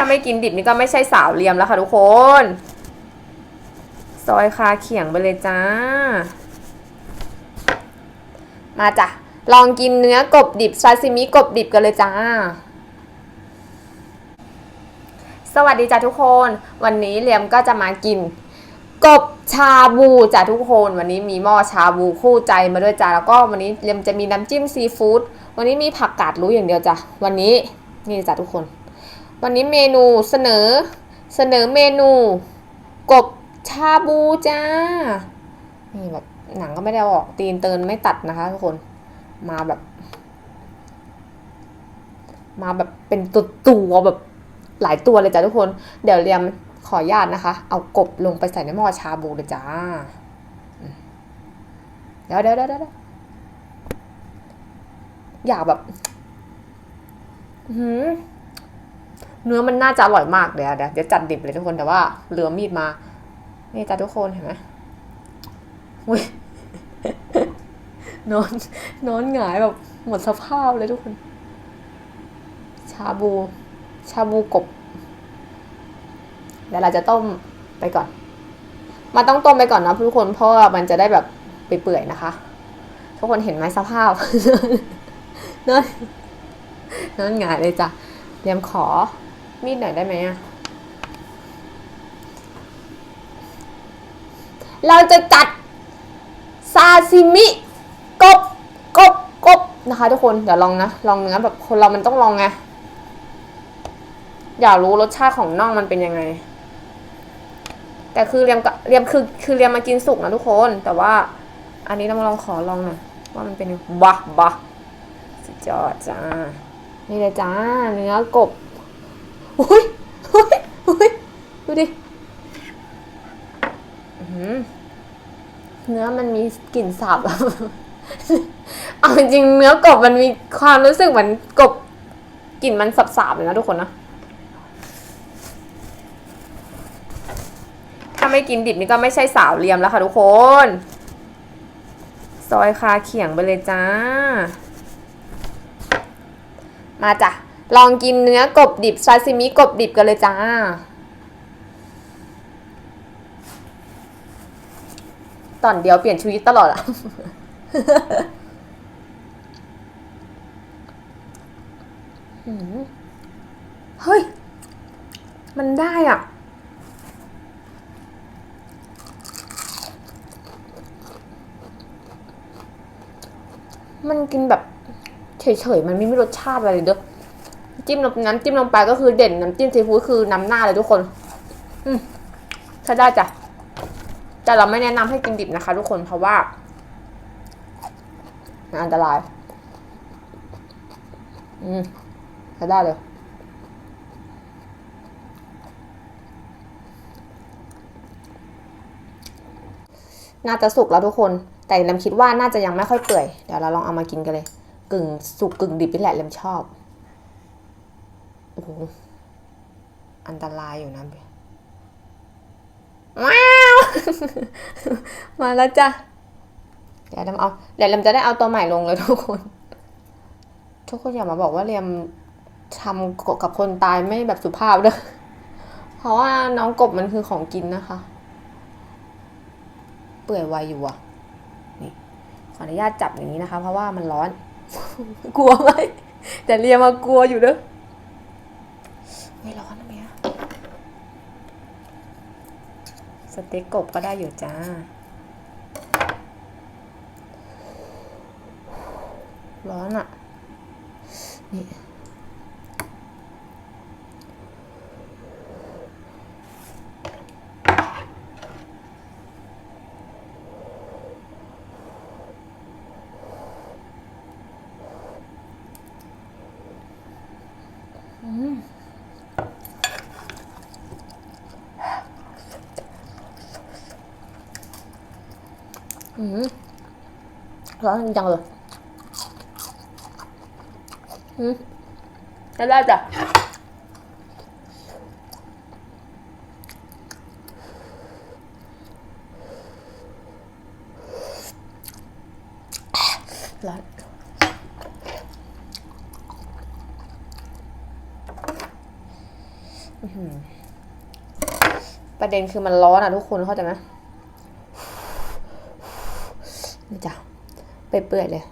ถ้าไม่กินดิบนี่ก็ไม่ใช่สาวเลียมแล้วค่ะทุกคน ซอยคาเขียงไปเลยจ้า มาจ้ะ ลองกินเนื้อกบดิบซาซิมิกบดิบกันเลยจ้าสวัสดีจ้ะทุกคน วันนี้เลียมก็จะมากิน กบชาบูจ้ะทุกคน วันนี้มีหม้อชาบูคู่ใจมาด้วยจ้ะแล้วก็วันนี้เลียมจะมีน้ำจิ้มซีฟู้ดวันนี้มีผักกาดรู้อย่างเดียวจ้ะวันนี้นี่จ้ะทุกคน วันนี้เมนูเสนอเสนอเมนู กบชาบูจ้า นี่แบบหนังก็ไม่ได้ออกตีนเตินไม่ตัดนะคะทุกคนมาแบบ มาแบบเป็นตัวตัวแบบหลายตัวเลยจ้ะทุกคน เดี๋ยวเรียมขออนุญาตนะคะ เอากบลงไปใส่ในหม้อชาบูเลยจ้า เดี๋ยวเดี๋ยวเดี๋ยวอยากแบบ หือ เนื้อมันน่าจะอร่อยมากเดี๋ยวเดี๋ยวเดี๋ยวจัดดิบเลยทุกคนแต่ว่าเหลือมีดมา นี่จ้ะทุกคนเห็นไหมอุ้ยนอนนอนหงายแบบหมดสภาพเลยทุกคน ชาบู ชาบูกบเดี๋ยวเราจะต้มไปก่อนมันต้องต้มไปก่อนนะทุกคนเพราะว่ามันจะได้แบบเปื่อยๆนะคะ ทุกคนเห็นไหมสภาพนอนนอนหงายเลยจ้ะเรียมขอ มีดหน่อยได้ไหมอะเราจะจัดซาซิมิกบกบกบนะคะทุกคนเดี๋ยวลองนะลองเนื้อแบบคนเรามันต้องลองไงอยากรู้รสชาติของน่องมันเป็นยังไง แต่คือเรียมกับเรียมคือคือเรียมมากินสุกนะทุกคน แต่ว่า อันนี้เรามาลองขอลองหน่อยว่ามันเป็นยังบะบะสุดยอดจ้านี่เลยจ้าเนื้อกบ อุ้ยอุ้ยอุ้ยดูดิอื้อหือเนื้อมันมีกลิ่นสาบเอาจริงๆเนื้อกบมันมีความรู้สึกเหมือนกบกลิ่นมันสับๆเลยนะทุกคนนะถ้าไม่กินดิบนี่ก็ไม่ใช่สาวเลียมแล้วค่ะทุกคน ซอยคาเขียงไปเลยจ้า มาจ้ะ ลองกินเนื้อกบดิบซาซิมิกบดิบกันเลยจ้า ตอนเดียวเปลี่ยนชีวิตตลอดอะเฮ้ย มันได้อะ มันกินแบบเฉยๆ มันไม่มีรสชาติอะไรเลยเด้อ จิ้มน้ำจิ้มลงไปก็คือเด่นน้ำจิ้มซีฟู้ดคือน้ำหน้าเลยทุกคน อืมใช้ได้จ้ะแต่เราไม่แนะนำให้กินดิบนะคะ ทุกคนเพราะว่ามันอันตราย อืมใช้ได้เลยน่าจะสุกแล้วทุกคน แต่เลมคิดว่าน่าจะยังไม่ค่อยเปื่อย เดี๋ยวเราลองเอามากินกันเลย กึ่งสุกกึ่งดิบนี่แหละเลมชอบ อ้โห อันตรายอยู่นะว้าว มาแล้วจ้ะ เดี๋ยวเลมเอา เดี๋ยวเลมจะได้เอาตัวใหม่ลงเลยทุกคน ทุกคนอย่ามาบอกว่าเรียมทำกับคนตายไม่แบบสุภาพเลยเพราะว่าน้องกบมันคือของกินนะคะ เปื่อยไวอยู่อะ นี่ ขออนุญาตจับอย่างนี้นะคะ เพราะว่ามันร้อน กลัวไหมแต่เรียมากลัวอยู่เด้อไม่ร้อนนะเมียส เต็กกบก็ได้อยู่จ้า ร้อนอะ นี่ ร้อนจริงจังเลยอืมได้ได้จ้ะร้อนอื้อหือประเด็นคือมันร้อนอะทุกคนเข้าใจไหม นี่จ้ะไปเปื่อยๆเลย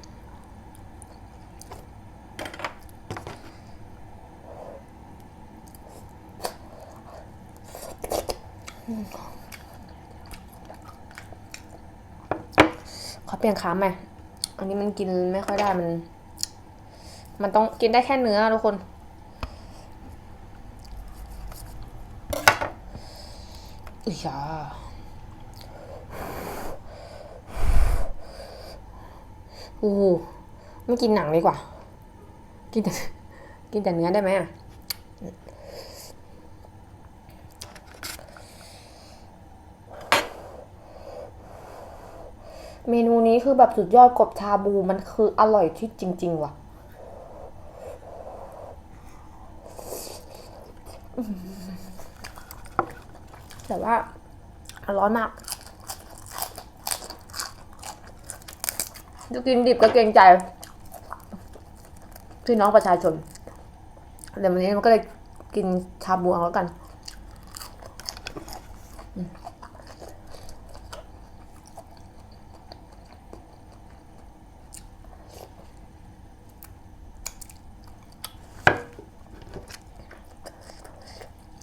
ขอเปลี่ยนค้ำไหมอันนี้มันกินไม่ค่อยได้มัน มันต้องกินได้แค่เนื้อทุกคนอียาโอ้โหไม่กินหนังดีกว่า กินแต่กินแต่เนื้อได้ไหมอะเมนูนี้คือแบบสุดยอดกบชาบูมันคืออร่อยที่จริง ๆ ว่ะ แต่ว่าร้อนมาก จะกินดิบก็เกรงใจพี่น้องประชาชนเดี๋ยววันนี้มันก็เลยกินชาบูเอาแล้วกัน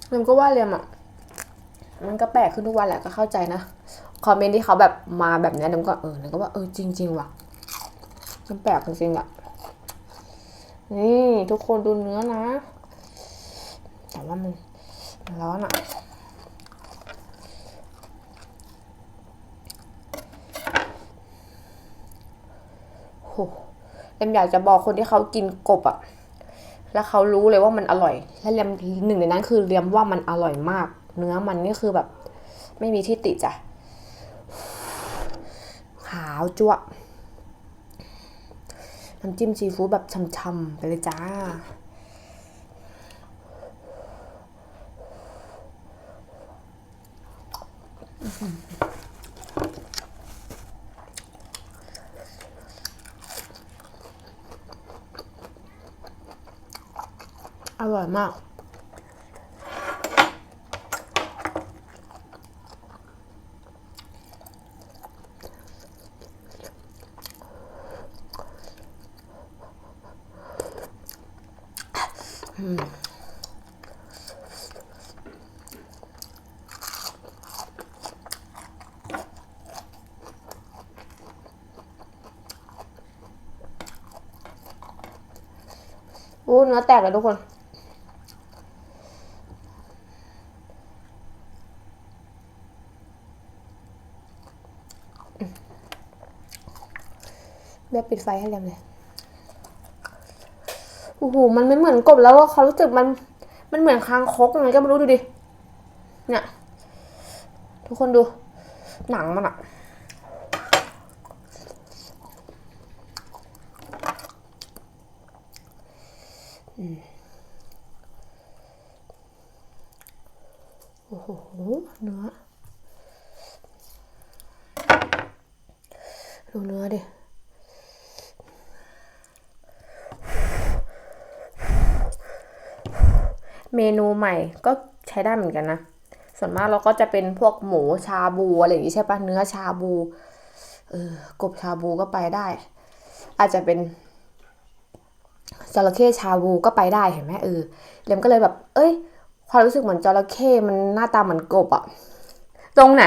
เรียมก็ว่าเรียมอะ มันก็แปลกขึ้นทุกวันแหละก็เข้าใจนะ คอมเมนต์ที่เขาแบบมาแบบเนี้ยเรียมก็เออเรียมก็ว่าเออจริง ๆ ว่ะ มันแปลกจริงๆอะ นี่ทุกคนดูเนื้อนะ แต่ว่ามันมันร้อนอะโหเรียมอยากจะบอกคนที่เขากินกบอะ แล้วเขารู้เลยว่ามันอร่อย และเรียมหนึ่งในนั้นคือเรียมว่ามันอร่อยมาก เนื้อมันนี่คือแบบ ไม่มีที่ติจ้ะขาวจั่วะ น้ำจิ้มซีฟู้ดแบบช่ำๆไปเลยจ้า อร่อยมาก อู้เนื้อแตกเลยทุกคน แบบปิดไฟให้เรียมเลยโอ้โห มันไม่เหมือนกบแล้วว่าเขารู้สึกมัน มันเหมือนคางคกยังไงก็ไม่รู้ดูดิ เนี่ย ทุกคนดู หนังมันอะ โอ้โห เนื้อ ดูเนื้อดิเมนูใหม่ก็ใช้ได้เหมือนกันนะ ส่วนมากเราก็จะเป็นพวกหมูชาบูอะไรอย่างงี้ใช่ปะเนื้อชาบู เออกบชาบูก็ไปได้ อาจจะเป็น จระเข้ชาบูก็ไปได้เห็นไหมเออเรมก็เลยแบบ เอ้ย ความรู้สึกเหมือนจระเข้มันหน้าตาเหมือนกบอะตรงไหน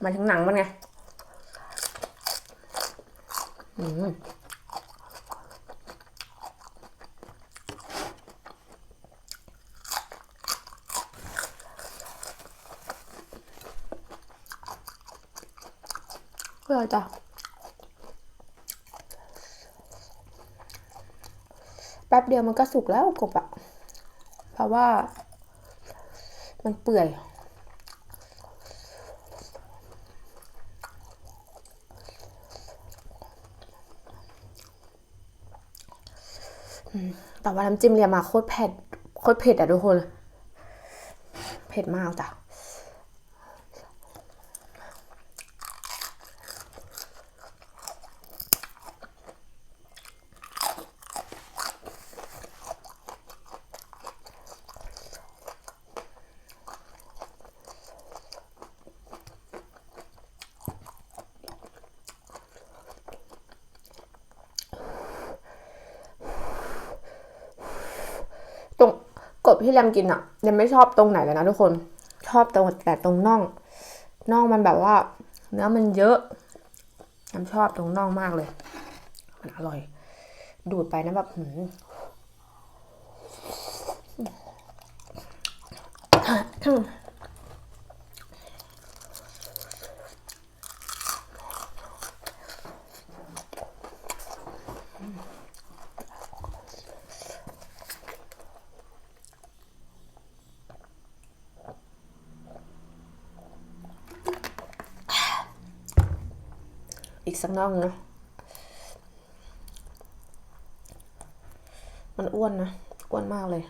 หมันถึงหนังมันไงอืมก็เลยจ้ะ แป๊บเดียวมันก็สุกแล้วกบอะเพราะว่า มันเปื่อย แต่ว่าน้ำจิ้มเรียมาโคตรเผ็ด โคตรเผ็ดอะทุกคน เผ็ดมากจ้ะ กบที่เรียมกินอะเรียมไม่ชอบตรงไหนเลยนะทุกคน ชอบตรงแต่ตรงน่อง น่องมันแบบว่า เนื้อมันเยอะเรียมชอบตรงน่องมากเลย มันอร่อย ดูดไปนะแบบหืมอีักน่องนะ มันอ้วนนะ อ้วนมากเลย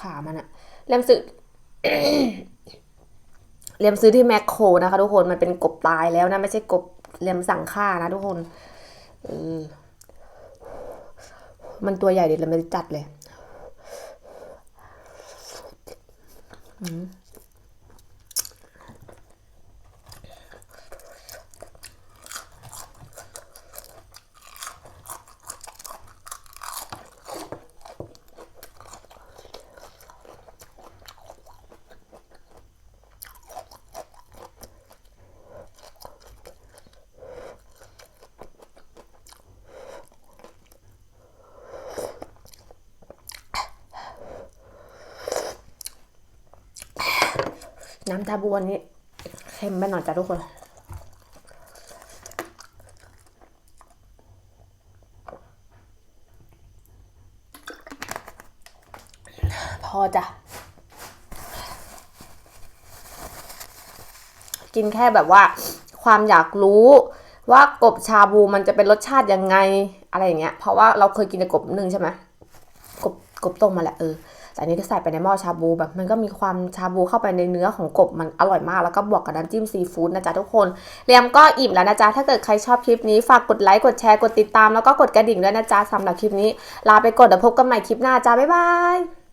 ขามันอะเรียมซื้อเรียมซื้อที่แมคโครนะคะทุกคนมันเป็นกบตายแล้วนะไม่ใช่กบเรียมสั่งฆ่านะทุกคนเออมันตัวใหญ่เดี๋ยวเรียมไปจัดเลย น้ำทาบวนี้เค็มไปหน่อยจ้ะทุกคน พอจ้ะ กินแค่แบบว่า ความอยากรู้ว่ากบชาบูมันจะเป็นรสชาติยังไงอะไรอย่างเงี้ย เพราะว่าเราเคยกินกบนึ่งใช่ไหมกบกบต้มมาแหละเออ แต่อันนี้ก็ใส่ไปในหม้อชาบูแบบมันก็มีความชาบูเข้าไปในเนื้อของกบมันอร่อยมาก แล้วก็บวกกับน้ำจิ้มซีฟู้ดนะจ๊ะทุกคนเรียมก็อิ่มแล้วนะจ๊ะถ้าเกิดใครชอบคลิปนี้ฝากกดไลค์กดแชร์กดติดตามแล้วก็กดกระดิ่งด้วยนะจ๊ะสำหรับคลิปนี้ลาไปก่อนเดี๋ยวพบกันใหม่คลิปหน้าจ้าบ๊ายบาย